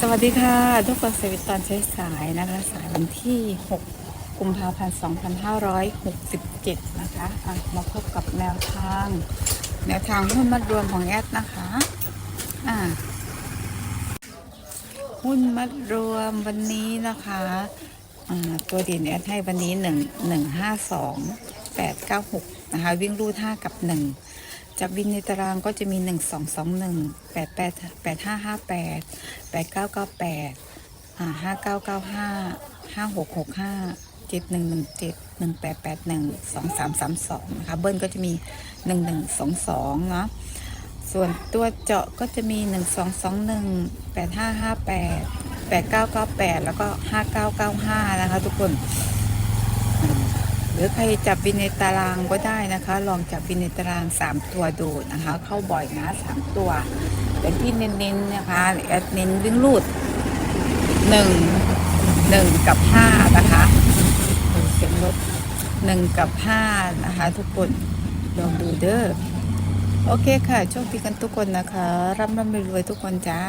สวัสดีค่ะ ทุกคนสวิตตอนใช้สายนะคะ สายวันที่ 6 กุมภาพันธ์2567 นะคะะมาพบกับแนวทาง แนวทางหุ้นมัดรวมของแอดนะคะอ่าหุ้นมัดรวมวันนี้นะคะอ่าตัวเด่นแอดให้วันนี้ 1 1 5 2 8 9 6 นะคะ วิ่งรูด5กับ 1 จากบินในตารางก็จะมี 1 2 2 1 8 8 8 5 5 8 8 9 9 8 5 9 9 5 5 6 6 5 7 1 1 7 1 8 8 1 2 3 3 2นะคะเบิ้ลก็จะมี 1 1 2 2เนาะส่วนตัวเจาะก็จะมี 1 2 2 1 8 5 5 8 8 9 9 8 แล้วก็ 5 9 9 5 นะคะทุกคน หรือใครจับบินในตารางก็ได้นะคะ ลองจับบินในตาราง 3 ตัวดูนะคะ เข้าบ่อยนะ 3 ตัวแต่ที่เน้นๆนะคะแอดเน้นวิ่งลูด 1 1 กับ 5 นะคะเสียงรถ1กับ 5 นะคะ ทุกคนลองดูเด้อโอเคค่ะโชคดีกันทุกคนนะคะร่ำร่ำรวยทุกคนจ้า